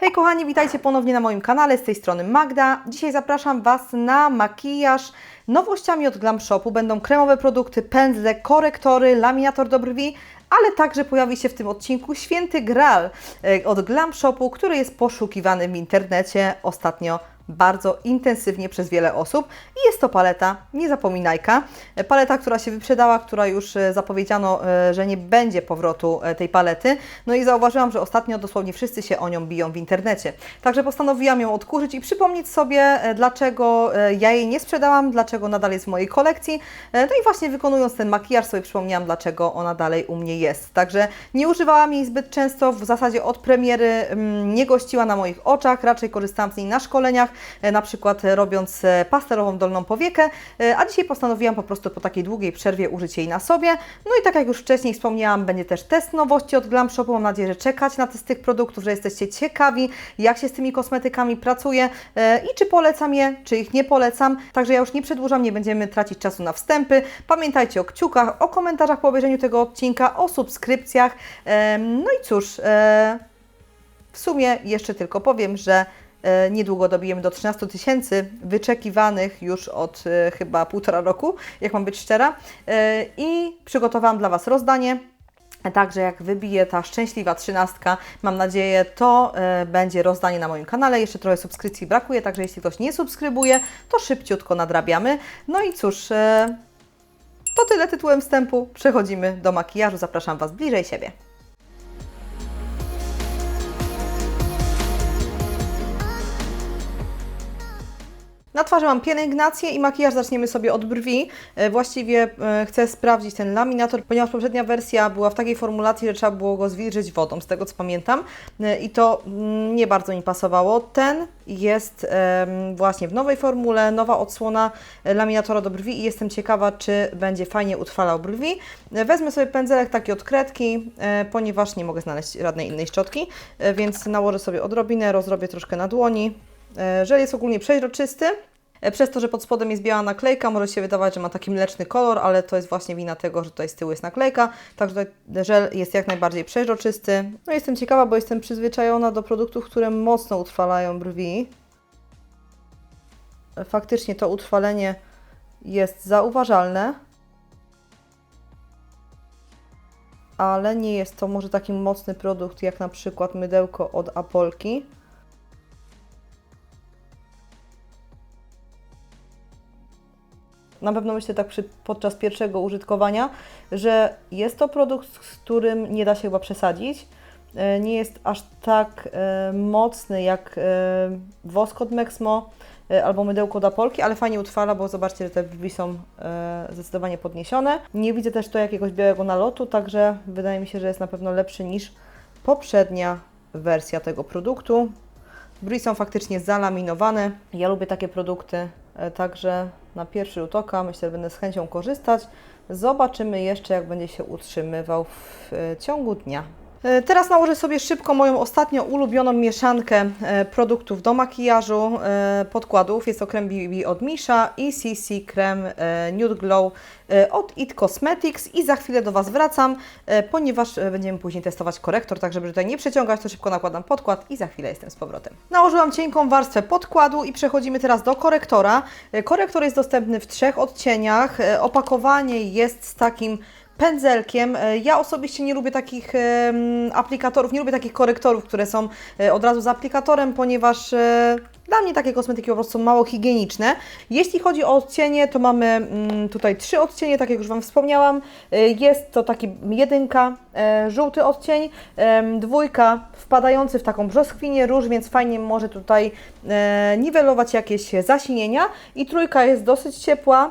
Hej kochani, witajcie ponownie na moim kanale, z tej strony Magda. Dzisiaj zapraszam Was na makijaż. Nowościami od Glam Shopu będą kremowe produkty, pędzle, korektory, laminator do brwi, ale także pojawi się w tym odcinku święty Graal e, od Glam Shopu, który jest poszukiwany w internecie ostatnio bardzo intensywnie przez wiele osób i jest to paleta Niezapominajka. E, Paleta, która się wyprzedała, która już e, zapowiedziano, e, że nie będzie powrotu e, tej palety. No i zauważyłam, że ostatnio dosłownie wszyscy się o nią biją w internecie. Także postanowiłam ją odkurzyć i przypomnieć sobie, dlaczego ja jej nie sprzedałam, dlaczego nadal jest w mojej kolekcji. No i właśnie wykonując ten makijaż sobie przypomniałam, dlaczego ona dalej u mnie jest. Także nie używałam jej zbyt często, w zasadzie od premiery mm, nie gościła na moich oczach, raczej korzystałam z niej na szkoleniach, na przykład e, robiąc e, pastelową dolną powiekę, e, a dzisiaj postanowiłam po prostu po takiej długiej przerwie użyć jej na sobie. No i tak jak już wcześniej wspomniałam, będzie też test nowości od Glam Shopu. Mam nadzieję, że czekać na test tych produktów, że jesteście ciekawi, jak się z tymi kosmetykami pracuje e, i czy polecam je, czy ich nie polecam. Także ja już nie przedłużam, nie będziemy tracić czasu na wstępy. Pamiętajcie o kciukach, o komentarzach po obejrzeniu tego odcinka, o subskrypcjach. No i cóż, e, w sumie jeszcze tylko powiem, że e, niedługo dobijemy do 13 tysięcy wyczekiwanych już od e, chyba półtora roku, jak mam być szczera. E, I przygotowałam dla Was rozdanie. Także jak wybije ta szczęśliwa trzynastka, mam nadzieję, to e, będzie rozdanie na moim kanale. Jeszcze trochę subskrypcji brakuje, także jeśli ktoś nie subskrybuje, to szybciutko nadrabiamy. No i cóż, e, to tyle tytułem wstępu. Przechodzimy do makijażu. Zapraszam Was bliżej siebie. Na twarzy mam pielęgnację i makijaż zaczniemy sobie od brwi. E, Właściwie e, chcę sprawdzić ten laminator, ponieważ poprzednia wersja była w takiej formulacji, że trzeba było go zwilżyć wodą, z tego co pamiętam. E, I to mm, nie bardzo mi pasowało. Ten jest właśnie w nowej formule, nowa odsłona laminatora do brwi i jestem ciekawa, czy będzie fajnie utrwalał brwi. Wezmę sobie pędzelek taki od kredki, ponieważ nie mogę znaleźć żadnej innej szczotki, więc nałożę sobie odrobinę, rozrobię troszkę na dłoni. E, Żel jest ogólnie przeźroczysty. E, Przez to, że pod spodem jest biała naklejka, może się wydawać, że ma taki mleczny kolor, ale to jest właśnie wina tego, że tutaj z tyłu jest naklejka, także tutaj żel jest jak najbardziej przeźroczysty. No jestem ciekawa, bo jestem przyzwyczajona do produktów, które mocno utrwalają brwi. E, Faktycznie to utrwalenie jest zauważalne, ale nie jest to może taki mocny produkt jak na przykład mydełko od Apolki. Na pewno myślę tak przy, podczas pierwszego użytkowania, że jest to produkt, z którym nie da się chyba przesadzić. E, Nie jest aż tak e, mocny jak e, wosk od Mexmo albo mydełko do Polki, ale fajnie utrwala, bo zobaczcie, że te brwi są zdecydowanie podniesione. Nie widzę też tu jakiegoś białego nalotu, także wydaje mi się, że jest na pewno lepszy niż poprzednia wersja tego produktu. Brwi są faktycznie zalaminowane. Ja lubię takie produkty, także na pierwszy rzut oka myślę, że będę z chęcią korzystać. Zobaczymy jeszcze, jak będzie się utrzymywał w e, ciągu dnia. E, Teraz nałożę sobie szybko moją ostatnio ulubioną mieszankę e, produktów do makijażu, e, podkładów. Jest to krem BB od Misha i CC krem Nude Glow od It Cosmetics i za chwilę do Was wracam, ponieważ będziemy później testować korektor, tak żeby tutaj nie przeciągać, to szybko nakładam podkład i za chwilę jestem z powrotem. Nałożyłam cienką warstwę podkładu i przechodzimy teraz do korektora. Korektor jest dostępny w trzech odcieniach. Opakowanie jest z takim pędzelkiem. E, Ja osobiście nie lubię takich aplikatorów, nie lubię takich korektorów, które są e, od razu z aplikatorem, ponieważ e, dla mnie takie kosmetyki po prostu mało higieniczne. Jeśli chodzi o odcienie, to mamy mm, tutaj trzy odcienie, tak jak już Wam wspomniałam. Jest to taki jedynka, żółty odcień, dwójka wpadający w taką brzoskwinię róż, więc fajnie może tutaj niwelować jakieś zasinienia i trójka jest dosyć ciepła.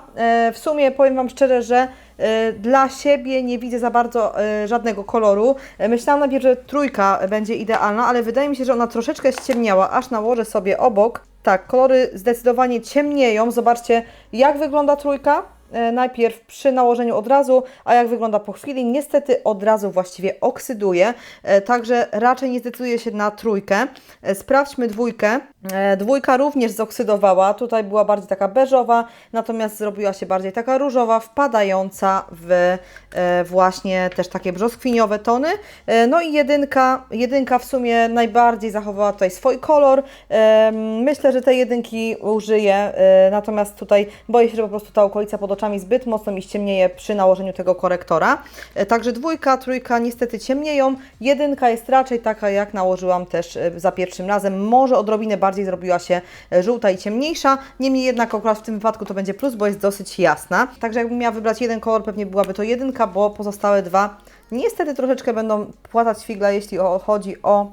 W sumie powiem Wam szczerze, że dla siebie nie widzę za bardzo e, żadnego koloru. E, Myślałam najpierw, że trójka będzie idealna, ale wydaje mi się, że ona troszeczkę ściemniała, aż nałożę sobie obok. Tak, kolory zdecydowanie ciemnieją. Zobaczcie, jak wygląda trójka. E, Najpierw przy nałożeniu od razu, a jak wygląda po chwili, niestety od razu właściwie oksyduje, e, także raczej nie zdecyduję się na trójkę. E, Sprawdźmy dwójkę. E, Dwójka również zoksydowała, tutaj była bardziej taka beżowa, natomiast zrobiła się bardziej taka różowa, wpadająca w e, właśnie też takie brzoskwiniowe tony. E, No i jedynka, jedynka w sumie najbardziej zachowała tutaj swój kolor. Myślę, że tej jedynki użyję, natomiast tutaj boję się, że po prostu ta okolica pod oczami zbyt mocno mi ściemnieje przy nałożeniu tego korektora. Także dwójka, trójka niestety ciemnieją, jedynka jest raczej taka jak nałożyłam też za pierwszym razem, może odrobinę bardziej zrobiła się e, żółta i ciemniejsza, niemniej jednak akurat w tym wypadku to będzie plus, bo jest dosyć jasna. Także jakbym miała wybrać jeden kolor, pewnie byłaby to jedynka, bo pozostałe dwa niestety troszeczkę będą płatać figla, jeśli chodzi o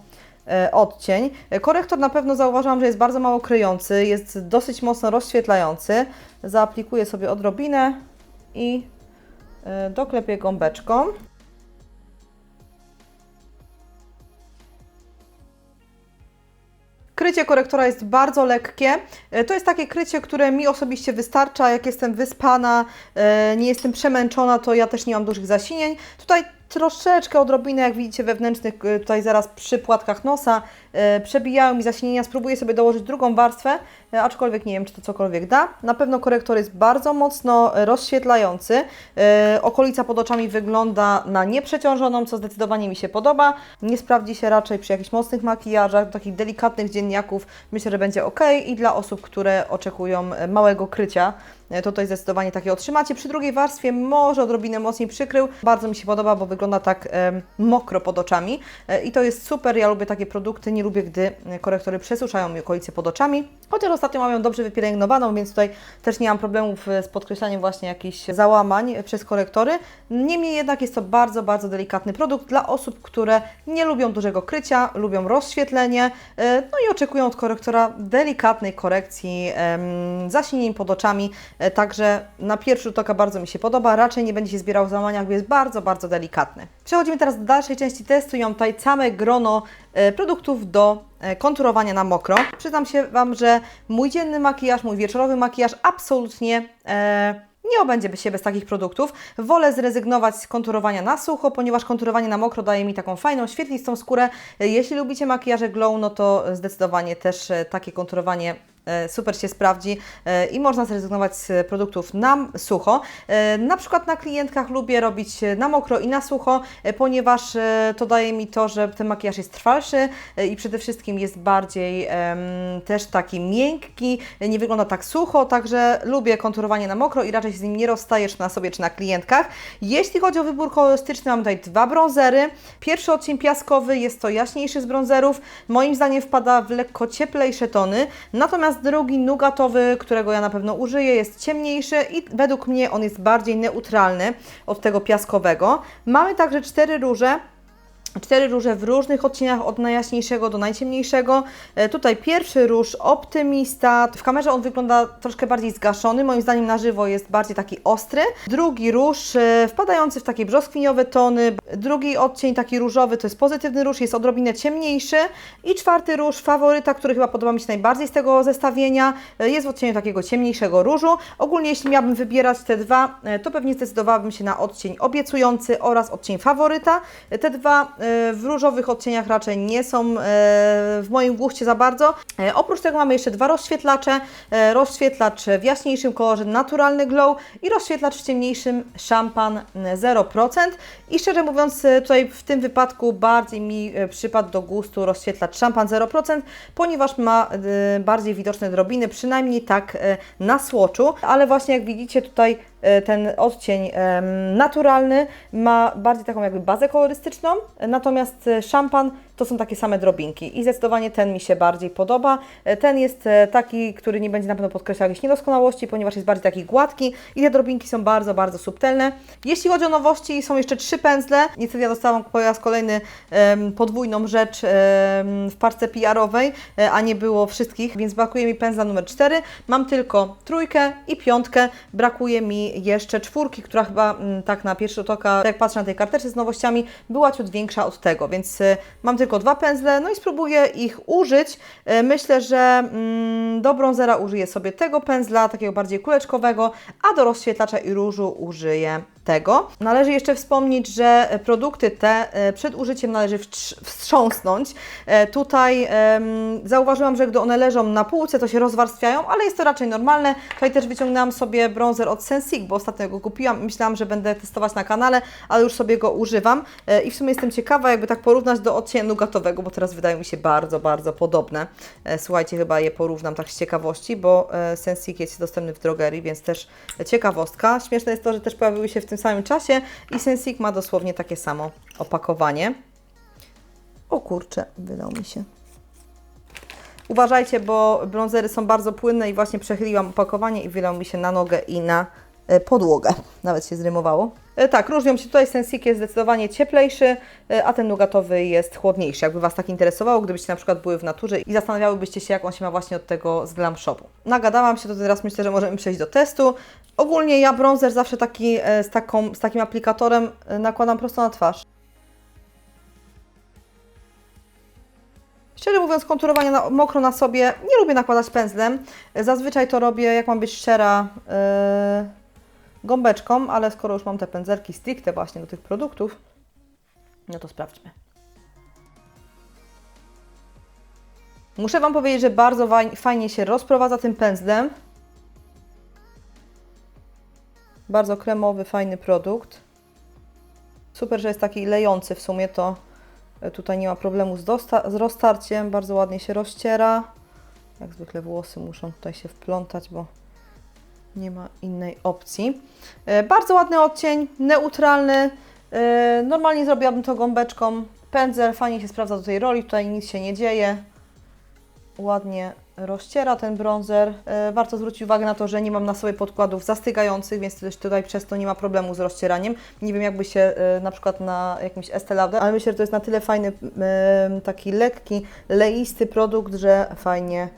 e, odcień. E, Korektor na pewno zauważyłam, że jest bardzo mało kryjący, jest dosyć mocno rozświetlający. Zaaplikuję sobie odrobinę i doklepię gąbeczką. Krycie korektora jest bardzo lekkie. E, To jest takie krycie, które mi osobiście wystarcza. Jak jestem wyspana, e, nie jestem przemęczona, to ja też nie mam dużych zasinień. Tutaj troszeczkę odrobinę, jak widzicie, wewnętrznych, e, tutaj zaraz przy płatkach nosa przebijają mi zasinienia. Spróbuję sobie dołożyć drugą warstwę, e, aczkolwiek nie wiem, czy to cokolwiek da. Na pewno korektor jest bardzo mocno e, rozświetlający. E, Okolica pod oczami wygląda na nieprzeciążoną, co zdecydowanie mi się podoba. Nie sprawdzi się raczej przy jakichś mocnych makijażach, takich delikatnych dzienniaków. Myślę, że będzie ok i dla osób, które oczekują e, małego krycia. E, To tutaj zdecydowanie takie otrzymacie. Przy drugiej warstwie może odrobinę mocniej przykrył. Bardzo mi się podoba, bo wygląda tak mokro pod oczami E, i to jest super. Ja lubię takie produkty, nie lubię, gdy korektory przesuszają mi okolice pod oczami. Chociaż ostatnio mam ją dobrze wypielęgnowaną, więc tutaj też nie mam problemów e, z podkreślaniem właśnie jakichś załamań e, przez korektory. Niemniej jednak jest to bardzo, bardzo delikatny produkt dla osób, które nie lubią dużego krycia, lubią rozświetlenie, e, no i oczekują od korektora delikatnej korekcji zasinień pod oczami. Także na pierwszy rzut oka bardzo mi się podoba. Raczej nie będzie się zbierał w załamaniach, bo jest bardzo, bardzo delikatny. Przechodzimy teraz do dalszej części testu. I mam tutaj całe grono produktów do e, konturowania na mokro. Przyznam się Wam, że mój dzienny makijaż, mój wieczorowy makijaż absolutnie e, nie obędzie się bez takich produktów. Wolę zrezygnować z konturowania na sucho, ponieważ konturowanie na mokro daje mi taką fajną, świetlistą skórę. E, Jeśli lubicie makijaże glow, no to zdecydowanie też e, takie konturowanie e, super się sprawdzi e, i można zrezygnować z produktów na sucho. E, Na przykład na klientkach lubię robić na mokro i na sucho, e, ponieważ e, to daje mi to, że ten makijaż jest trwalszy e, i przede wszystkim jest bardziej też taki miękki, e, nie wygląda tak sucho, także lubię konturowanie na mokro i raczej z nim nie rozstaję, czy na sobie, czy na klientkach. Jeśli chodzi o wybór kolorystyczny, mam tutaj dwa brązery. Pierwszy odcień piaskowy jest to jaśniejszy z brązerów, moim zdaniem wpada w lekko cieplejsze tony, natomiast drugi nugatowy, którego ja na pewno użyję, jest ciemniejszy i według mnie on jest bardziej neutralny od tego piaskowego. Mamy także cztery róże. Cztery róże w różnych odcieniach, od najjaśniejszego do najciemniejszego. E, Tutaj pierwszy róż Optymista. W kamerze on wygląda troszkę bardziej zgaszony, moim zdaniem na żywo jest bardziej taki ostry. Drugi róż e, wpadający w takie brzoskwiniowe tony. Drugi odcień taki różowy to jest pozytywny róż, jest odrobinę ciemniejszy. I czwarty róż Faworyta, który chyba podoba mi się najbardziej z tego zestawienia, e, jest w odcieniu takiego ciemniejszego różu. Ogólnie jeśli miałabym wybierać te dwa, to pewnie zdecydowałabym się na odcień obiecujący oraz odcień Faworyta. Te dwa w różowych odcieniach raczej nie są e, w moim guście za bardzo. E, Oprócz tego mamy jeszcze dwa rozświetlacze. E, Rozświetlacz w jaśniejszym kolorze Naturalny Glow i rozświetlacz w ciemniejszym Szampan 0%. I szczerze mówiąc, tutaj w tym wypadku bardziej mi przypadł do gustu rozświetlacz Szampan 0%, ponieważ ma bardziej widoczne drobiny, przynajmniej tak na słoczu, ale właśnie jak widzicie tutaj ten odcień naturalny ma bardziej taką jakby bazę kolorystyczną, natomiast e, szampan to są takie same drobinki i zdecydowanie ten mi się bardziej podoba. E, Ten jest e, taki, który nie będzie na pewno podkreślał jakichś niedoskonałości, ponieważ jest bardziej taki gładki i te drobinki są bardzo, bardzo subtelne. Jeśli chodzi o nowości, są jeszcze trzy pędzle. Niestety ja dostałam po raz kolejny em, podwójną rzecz em, w parce PR-owej, e, a nie było wszystkich, więc brakuje mi pędzla numer 4. Mam tylko trójkę i piątkę. Brakuje mi jeszcze czwórki, która chyba mm, tak na pierwszy rzut oka, jak patrzę na tej karteczce z nowościami, była ciut większa od tego, więc mam dwa pędzle, no i spróbuję ich użyć. E, Myślę, że mm, do brązera użyję sobie tego pędzla, takiego bardziej kuleczkowego, a do rozświetlacza i różu użyję tego. Należy jeszcze wspomnieć, że produkty te e, przed użyciem należy wstrz- wstrząsnąć. E, Tutaj zauważyłam, że gdy one leżą na półce, to się rozwarstwiają, ale jest to raczej normalne. Tutaj też wyciągnęłam sobie bronzer od Sensic, bo ostatnio go kupiłam i myślałam, że będę testować na kanale, ale już sobie go używam E, i w sumie jestem ciekawa, jakby tak porównać do odcienia nugatowego, bo teraz wydają mi się bardzo, bardzo podobne. Słuchajcie, chyba je porównam tak z ciekawości, bo Sensic jest dostępny w drogerii, więc też ciekawostka. Śmieszne jest to, że też pojawiły się w tym samym czasie i Sensic ma dosłownie takie samo opakowanie. O kurczę, wydał mi się. Uważajcie, bo bronzery są bardzo płynne i właśnie przechyliłam opakowanie i wylał mi się na nogę i na podłogę. Nawet się zrymowało. E, Tak, różnią się tutaj. Sensic jest zdecydowanie cieplejszy, e, a ten nugatowy jest chłodniejszy. Jakby Was tak interesowało, gdybyście na przykład były w naturze i zastanawiałybyście się, jak on się ma właśnie od tego z Glam Shopu. Nagadałam się, to teraz myślę, że możemy przejść do testu. Ogólnie ja bronzer zawsze taki, e, z, taką, z takim aplikatorem e, nakładam prosto na twarz. Szczerze mówiąc, konturowanie na, mokro na sobie nie lubię nakładać pędzlem. Zazwyczaj to robię, jak mam być szczera, yy, gąbeczką, ale skoro już mam te pędzelki stricte właśnie do tych produktów, no to sprawdźmy. Muszę Wam powiedzieć, że bardzo fajnie się rozprowadza tym pędzlem. Bardzo kremowy, fajny produkt. Super, że jest taki lejący w sumie, to e, tutaj nie ma problemu z, z roztarciem, bardzo ładnie się rozciera. Jak zwykle włosy muszą tutaj się wplątać, bo nie ma innej opcji. E, Bardzo ładny odcień, neutralny. E, Normalnie zrobiłabym to gąbeczką. Pędzel fajnie się sprawdza do tej roli, tutaj nic się nie dzieje. Ładnie rozciera ten bronzer. E, Warto zwrócić uwagę na to, że nie mam na sobie podkładów zastygających, więc tutaj przez to nie ma problemu z rozcieraniem. Nie wiem jakby się na przykład na jakimś Lauder, ale myślę, że to jest na tyle fajny, taki lekki, leisty produkt, że fajnie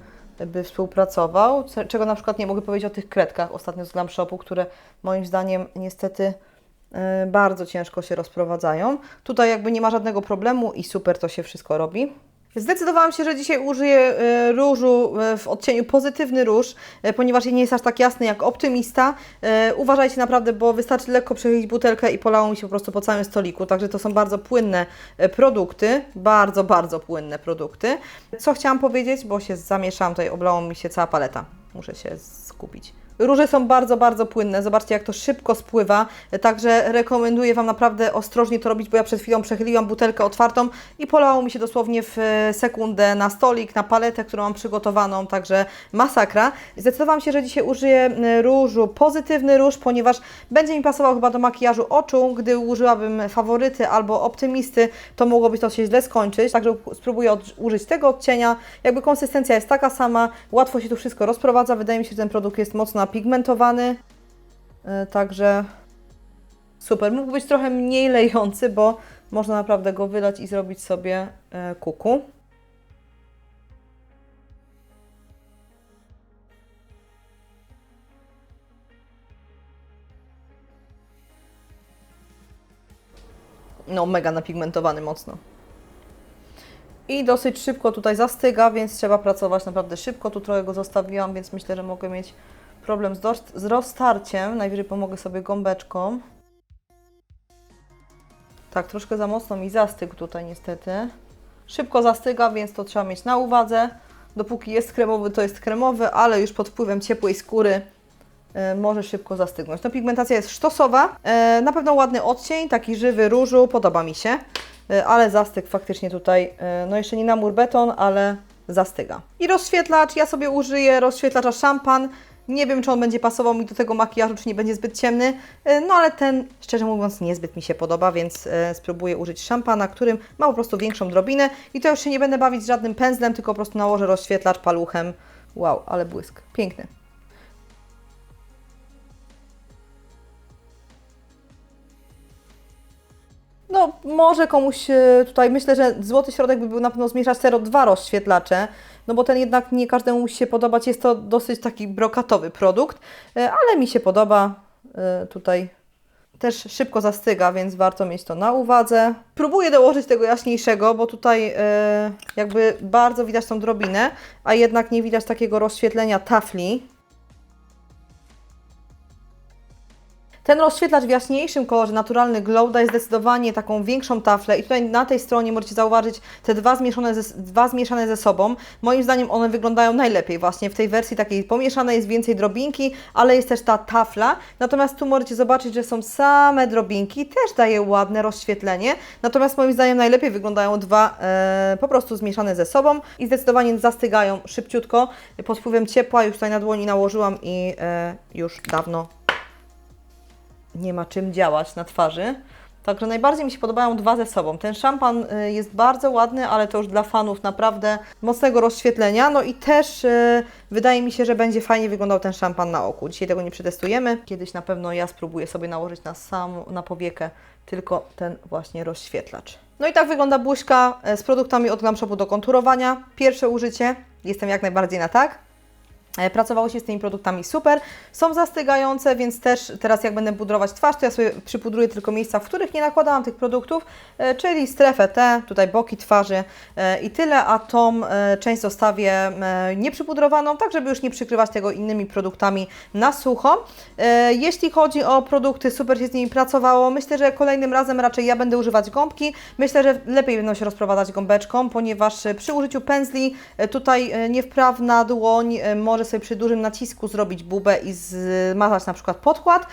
by współpracował, co- czego na przykład nie mogę powiedzieć o tych kredkach ostatnio z Glam Shopu, które moim zdaniem niestety e, bardzo ciężko się rozprowadzają. Tutaj jakby nie ma żadnego problemu i super to się wszystko robi. Zdecydowałam się, że dzisiaj użyję e, różu e, w odcieniu pozytywny róż, e, ponieważ nie jest aż tak jasny jak optymista. Uważajcie naprawdę, bo wystarczy lekko przechylić butelkę i polało mi się po prostu po całym stoliku, także to są bardzo płynne produkty, bardzo, bardzo płynne produkty. Co chciałam powiedzieć, bo się zamieszałam tutaj, oblało mi się cała paleta. Muszę się skupić. Róże są bardzo, bardzo płynne. Zobaczcie, jak to szybko spływa. Także rekomenduję Wam naprawdę ostrożnie to robić, bo ja przed chwilą przechyliłam butelkę otwartą i polało mi się dosłownie w e, sekundę na stolik, na paletę, którą mam przygotowaną, także masakra. Zdecydowałam się, że dzisiaj użyję e, różu, pozytywny róż, ponieważ będzie mi pasował chyba do makijażu oczu. Gdy użyłabym faworyty albo optymisty, to mogłoby to się źle skończyć. Także spróbuję użyć tego odcienia. Jakby konsystencja jest taka sama, łatwo się tu wszystko rozprowadza. Wydaje mi się, że ten produkt jest mocno napigmentowany. Yy, Także super. Mógł być trochę mniej lejący, bo można naprawdę go wylać i zrobić sobie e, kuku. No, mega napigmentowany mocno. I dosyć szybko tutaj zastyga, więc trzeba pracować naprawdę szybko. Tu trochę go zostawiłam, więc myślę, że mogę mieć problem z, z roztarciem. Najwyżej pomogę sobie gąbeczką. Tak, troszkę za mocno mi zastygł tutaj niestety. Szybko zastyga, więc to trzeba mieć na uwadze. Dopóki jest kremowy, to jest kremowy, ale już pod wpływem ciepłej skóry e, może szybko zastygnąć. No pigmentacja jest sztosowa, e, na pewno ładny odcień, taki żywy różu, podoba mi się, e, ale zastyg faktycznie tutaj, e, no jeszcze nie na mur beton, ale zastyga. I rozświetlacz, ja sobie użyję rozświetlacza szampan, nie wiem, czy on będzie pasował mi do tego makijażu, czy nie będzie zbyt ciemny, e, no ale ten, szczerze mówiąc, niezbyt mi się podoba, więc e, spróbuję użyć szampana, którym ma po prostu większą drobinę i to już się nie będę bawić żadnym pędzlem, tylko po prostu nałożę rozświetlacz paluchem. Wow, ale błysk, piękny. No, może komuś e, tutaj, myślę, że złoty środek by był na pewno zmieszać te dwa rozświetlacze, no bo ten jednak nie każdemu musi się podobać, jest to dosyć taki brokatowy produkt, e, ale mi się podoba e, tutaj też szybko zastyga, więc warto mieć to na uwadze. Próbuję dołożyć tego jaśniejszego, bo tutaj e, jakby bardzo widać tą drobinę, a jednak nie widać takiego rozświetlenia tafli. Ten rozświetlacz w jaśniejszym kolorze, naturalny glow, daje zdecydowanie taką większą taflę i tutaj na tej stronie możecie zauważyć te dwa zmieszane, ze, dwa zmieszane ze sobą. Moim zdaniem one wyglądają najlepiej właśnie w tej wersji takiej pomieszanej jest więcej drobinki, ale jest też ta tafla. Natomiast tu możecie zobaczyć, że są same drobinki, też daje ładne rozświetlenie. Natomiast moim zdaniem najlepiej wyglądają dwa e, po prostu zmieszane ze sobą i zdecydowanie zastygają szybciutko. Pod wpływem ciepła już tutaj na dłoni nałożyłam i e, już dawno nie ma czym działać na twarzy. Także najbardziej mi się podobają dwa ze sobą. Ten szampan y, jest bardzo ładny, ale to już dla fanów naprawdę mocnego rozświetlenia. No i też y, wydaje mi się, że będzie fajnie wyglądał ten szampan na oku. Dzisiaj tego nie przetestujemy. Kiedyś na pewno ja spróbuję sobie nałożyć na sam, na powiekę tylko ten właśnie rozświetlacz. No i tak wygląda buźka e, z produktami od Glam Shopu do konturowania. Pierwsze użycie. Jestem jak najbardziej na tak. E, Pracowało się z tymi produktami super. Są zastygające, więc też teraz jak będę pudrować twarz, to ja sobie przypudruję tylko miejsca, w których nie nakładałam tych produktów, e, czyli strefę T, tutaj boki twarzy e, i tyle, a tą część zostawię nieprzypudrowaną, tak żeby już nie przykrywać tego innymi produktami na sucho. Jeśli chodzi o produkty, super się z nimi pracowało. Myślę, że kolejnym razem raczej ja będę używać gąbki. Myślę, że lepiej będą się rozprowadzać gąbeczką, ponieważ przy użyciu pędzli tutaj niewprawna dłoń e, może sobie przy dużym nacisku zrobić bubę i zmazać na przykład podkład.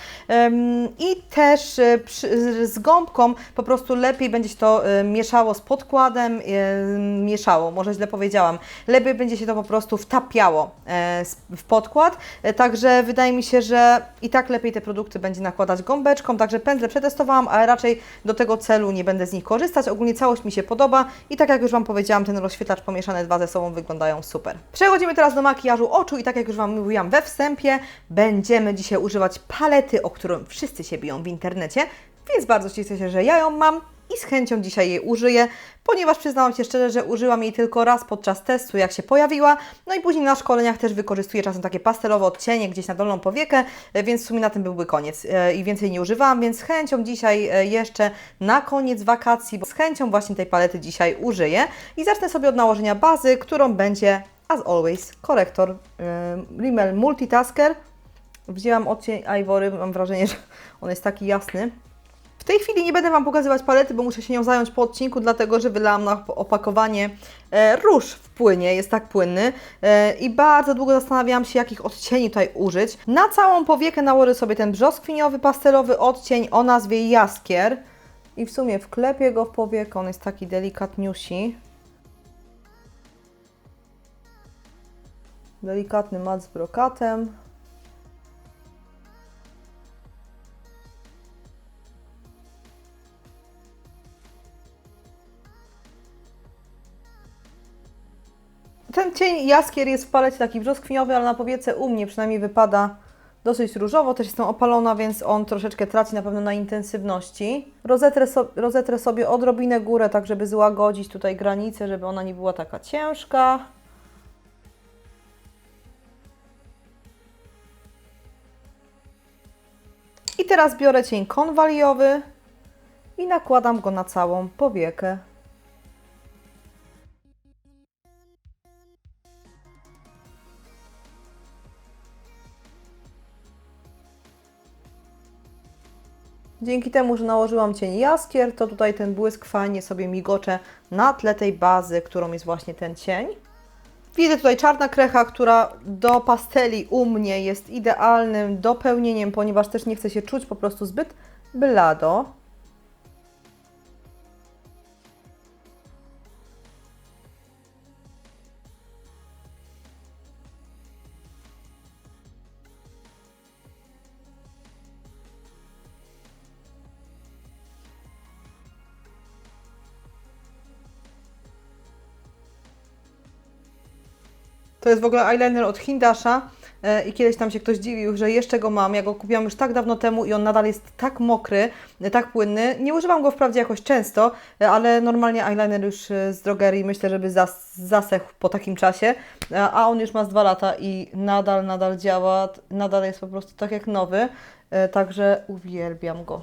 I też e, z gąbką po prostu lepiej będzie się to e, mieszało z podkładem, e, mieszało, może źle powiedziałam. Lepiej będzie się to po prostu wtapiało w podkład. Także wydaje mi się, że i tak lepiej te produkty będzie nakładać gąbeczką. Także pędzle przetestowałam, ale raczej do tego celu nie będę z nich korzystać. Ogólnie całość mi się podoba i tak jak już Wam powiedziałam, ten rozświetlacz pomieszane dwa ze sobą wyglądają super. Przechodzimy teraz do makijażu oczu i tak jak już Wam mówiłam we wstępie, będziemy dzisiaj używać palety, o którą wszyscy się biją w internecie, więc bardzo się cieszę, że ja ją mam i z chęcią dzisiaj jej użyję, ponieważ przyznałam się szczerze, że użyłam jej tylko raz podczas testu, jak się pojawiła, no i później na szkoleniach też wykorzystuję czasem takie pastelowe odcienie gdzieś na dolną powiekę, e, więc w sumie na tym byłby koniec e, i więcej nie używałam, więc z chęcią dzisiaj e, jeszcze na koniec wakacji, bo z chęcią właśnie tej palety dzisiaj użyję. I zacznę sobie od nałożenia bazy, którą będzie as always korektor e, Rimmel Multitasker. Wzięłam odcień Ivory, mam wrażenie, że on jest taki jasny. W tej chwili nie będę Wam pokazywać palety, bo muszę się nią zająć po odcinku, dlatego że wylałam na opakowanie e, róż w płynie, jest tak płynny e, i bardzo długo zastanawiałam się, jakich odcieni tutaj użyć. Na całą powiekę nałożę sobie ten brzoskwiniowy, pastelowy odcień o nazwie Jaskier i w sumie wklepię go w powiekę, on jest taki delikatniusi. Delikatny mat z brokatem. Ten cień jaskier jest w palecie taki brzoskwiniowy, ale na powiece u mnie przynajmniej wypada dosyć różowo. Też jestem opalona, więc on troszeczkę traci na pewno na intensywności. Rozetrę, so, rozetrę sobie odrobinę górę, tak żeby złagodzić tutaj granicę, żeby ona nie była taka ciężka. I teraz biorę cień konwaliowy i nakładam go na całą powiekę. Dzięki temu, że nałożyłam cień jaskier, to tutaj ten błysk fajnie sobie migocze na tle tej bazy, którą jest właśnie ten cień. Widzę tutaj czarna krecha, która do pasteli u mnie jest idealnym dopełnieniem, ponieważ też nie chce się czuć po prostu zbyt blado. To jest w ogóle eyeliner od Hindasha e, i kiedyś tam się ktoś dziwił, że jeszcze go mam. Ja go kupiłam już tak dawno temu i on nadal jest tak mokry, e, tak płynny. Nie używam go wprawdzie jakoś często, e, ale normalnie eyeliner już z drogerii myślę, żeby zas zasechł po takim czasie, a on już ma z dwa lata i nadal, nadal działa, nadal jest po prostu tak jak nowy, także uwielbiam go.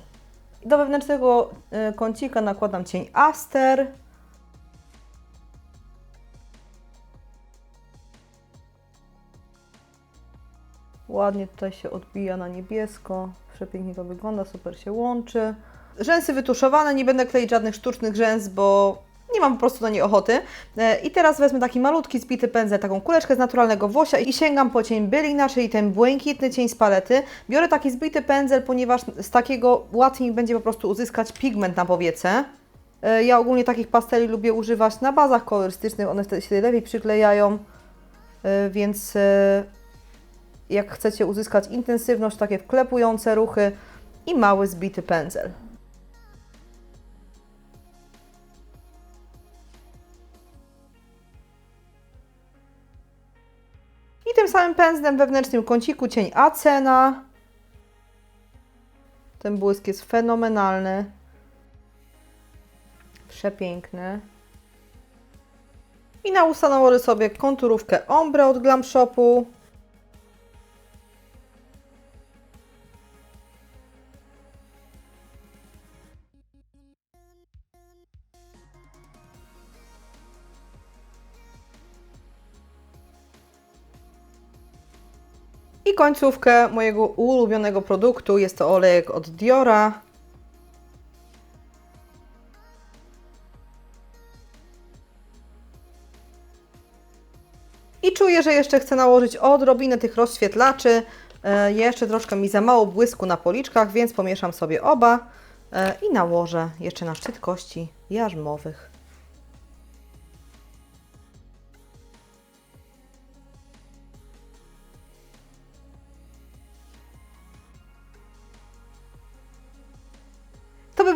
Do wewnętrznego kącika nakładam cień Aster. Ładnie tutaj się odbija na niebiesko. przepięknie to wygląda, super się łączy. Rzęsy wytuszowane, nie będę kleić żadnych sztucznych rzęs, bo nie mam po prostu na nie ochoty. E, I teraz wezmę taki malutki zbity pędzel, taką kuleczkę z naturalnego włosia i sięgam po cień Bylina, czyli ten błękitny cień z palety. Biorę taki zbity pędzel, ponieważ z takiego łatwiej będzie po prostu uzyskać pigment na powiece. E, Ja ogólnie takich pasteli lubię używać na bazach kolorystycznych, one wtedy się lepiej przyklejają, E, więc jak chcecie uzyskać intensywność, takie wklepujące ruchy i mały zbity pędzel. I tym samym pędzlem wewnętrznym kąciku cień Acena. Ten błysk jest fenomenalny. Przepiękny. I na usta nałożę sobie konturówkę Ombre od Glam Shopu. Końcówkę mojego ulubionego produktu jest to olejek od Diora. I czuję, że jeszcze chcę nałożyć odrobinę tych rozświetlaczy. E, jeszcze troszkę mi za mało błysku na policzkach, więc pomieszam sobie oba e, i nałożę jeszcze na szczyt kości jarzmowych.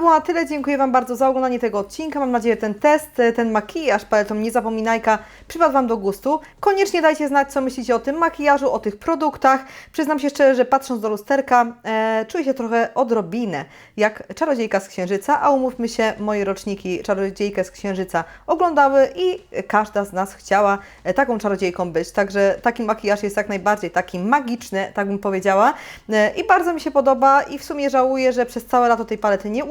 Było na tyle. Dziękuję Wam bardzo za oglądanie tego odcinka. Mam nadzieję, ten test, ten makijaż paletą Niezapominajka przypadł Wam do gustu. Koniecznie dajcie znać, co myślicie o tym makijażu, o tych produktach. Przyznam się szczerze, że patrząc do lusterka, e, czuję się trochę odrobinę jak czarodziejka z Księżyca, a umówmy się, moje roczniki czarodziejkę z Księżyca oglądały i każda z nas chciała e, taką czarodziejką być. Także taki makijaż jest jak najbardziej taki magiczny, tak bym powiedziała. E, I bardzo mi się podoba i w sumie żałuję, że przez całe lato tej palety nie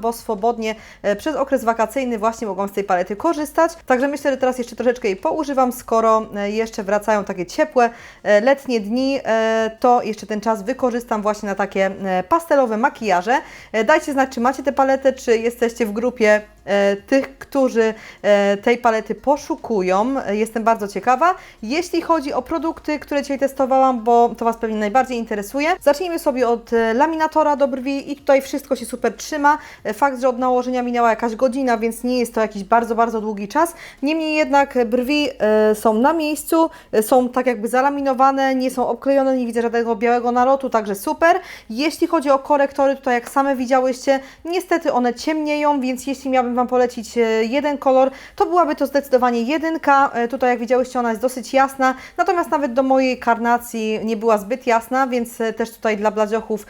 bo swobodnie e, przez okres wakacyjny właśnie mogłam z tej palety korzystać. Także myślę, że teraz jeszcze troszeczkę jej poużywam, skoro e, jeszcze wracają takie ciepłe, e, letnie dni, to jeszcze ten czas wykorzystam właśnie na takie pastelowe makijaże. Dajcie znać, czy macie tę paletę, czy jesteście w grupie tych, którzy e, tej palety poszukują. E, Jestem bardzo ciekawa. Jeśli chodzi o produkty, które dzisiaj testowałam, bo to Was pewnie najbardziej interesuje, zacznijmy sobie od e, laminatora do brwi i tutaj wszystko się super trzyma. E, Fakt, że od nałożenia minęła jakaś godzina, więc nie jest to jakiś bardzo, bardzo długi czas. Niemniej jednak brwi e, są na miejscu, e, są tak jakby zalaminowane, nie są obklejone, nie widzę żadnego białego nalotu, także super. Jeśli chodzi o korektory, tutaj jak same widziałyście, niestety one ciemnieją, więc jeśli miałabym Wam polecić e, jeden kolor, to byłaby to zdecydowanie jedynka. E, Tutaj jak widziałyście, ona jest dosyć jasna, natomiast nawet do mojej karnacji nie była zbyt jasna, więc e, też tutaj dla bladziochów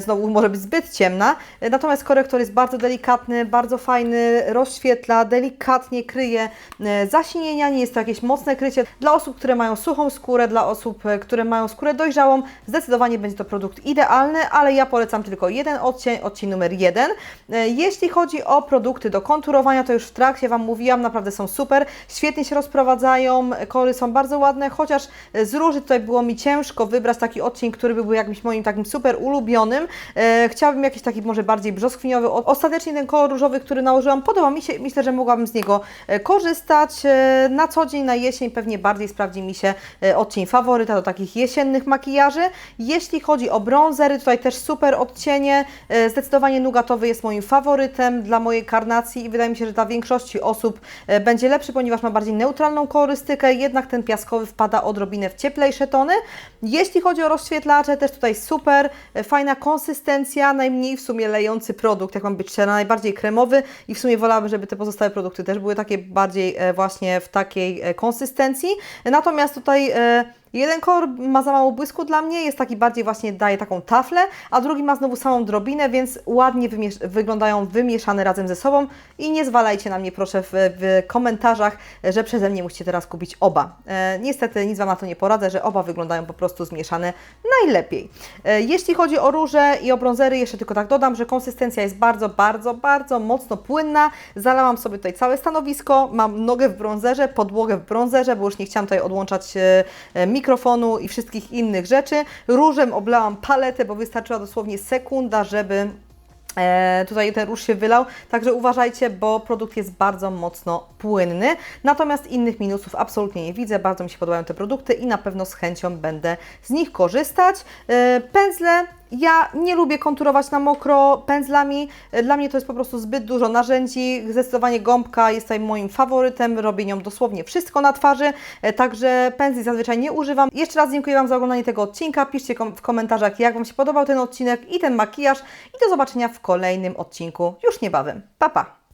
znowu może być zbyt ciemna. Natomiast korektor jest bardzo delikatny, bardzo fajny, rozświetla, delikatnie kryje zasinienia, nie jest to jakieś mocne krycie. Dla osób, które mają suchą skórę, dla osób, które mają skórę dojrzałą, zdecydowanie będzie to produkt idealny, ale ja polecam tylko jeden odcień, odcień numer jeden. Jeśli chodzi o produkty do konturowania, to już w trakcie Wam mówiłam, naprawdę są super, świetnie się rozprowadzają, kolory są bardzo ładne, chociaż e, z róży tutaj było mi ciężko wybrać taki odcień, który by był jakimś moim takim super ulubionym. E, chciałabym jakiś taki może bardziej brzoskwiniowy. Ostatecznie ten kolor różowy, który nałożyłam, podoba mi się, myślę, że mogłabym z niego e, korzystać. Na co dzień, na jesień pewnie bardziej sprawdzi mi się odcień faworyta do takich jesiennych makijaży. Jeśli chodzi o bronzery, tutaj też super odcienie. Zdecydowanie nugatowy jest moim faworytem dla mojej karnacji i wydaje mi się, że dla większości osób e, będzie lepszy, ponieważ ma bardziej neutralną kolorystykę, jednak ten piaskowy wpada odrobinę w cieplejsze tony. Jeśli chodzi o rozświetlacze, też tutaj super, e, fajna konsystencja, najmniej w sumie lejący produkt, jak mam być szczera, najbardziej kremowy i w sumie wolałabym, żeby te pozostałe produkty też były takie bardziej e, właśnie w takiej konsystencji. Natomiast tutaj Jeden kolor ma za mało błysku dla mnie, jest taki bardziej właśnie daje taką taflę, a drugi ma znowu samą drobinę, więc ładnie wyglądają wymieszane razem ze sobą i nie zwalajcie na mnie proszę w, w komentarzach, że przeze mnie musicie teraz kupić oba. E, niestety nic Wam na to nie poradzę, że oba wyglądają po prostu zmieszane najlepiej. E, jeśli chodzi o róże i o bronzery, jeszcze tylko tak dodam, że konsystencja jest bardzo, bardzo, bardzo mocno płynna. Zalałam sobie tutaj całe stanowisko, mam nogę w bronzerze, podłogę w bronzerze, bo już nie chciałam tutaj odłączać e, e, mikrofonu i wszystkich innych rzeczy. Różem oblałam paletę, bo wystarczyła dosłownie sekunda, żeby E, tutaj ten róż się wylał, także uważajcie, bo produkt jest bardzo mocno płynny. Natomiast innych minusów absolutnie nie widzę. Bardzo mi się podobają te produkty i na pewno z chęcią będę z nich korzystać. E, pędzle ja nie lubię konturować na mokro pędzlami. E, Dla mnie to jest po prostu zbyt dużo narzędzi. Zdecydowanie gąbka jest tutaj moim faworytem. Robię nią dosłownie wszystko na twarzy, e, także pędzli zazwyczaj nie używam. Jeszcze raz dziękuję Wam za oglądanie tego odcinka. Piszcie w komentarzach, jak Wam się podobał ten odcinek i ten makijaż. I do zobaczenia w kolejnym odcinku już niebawem. Pa, pa!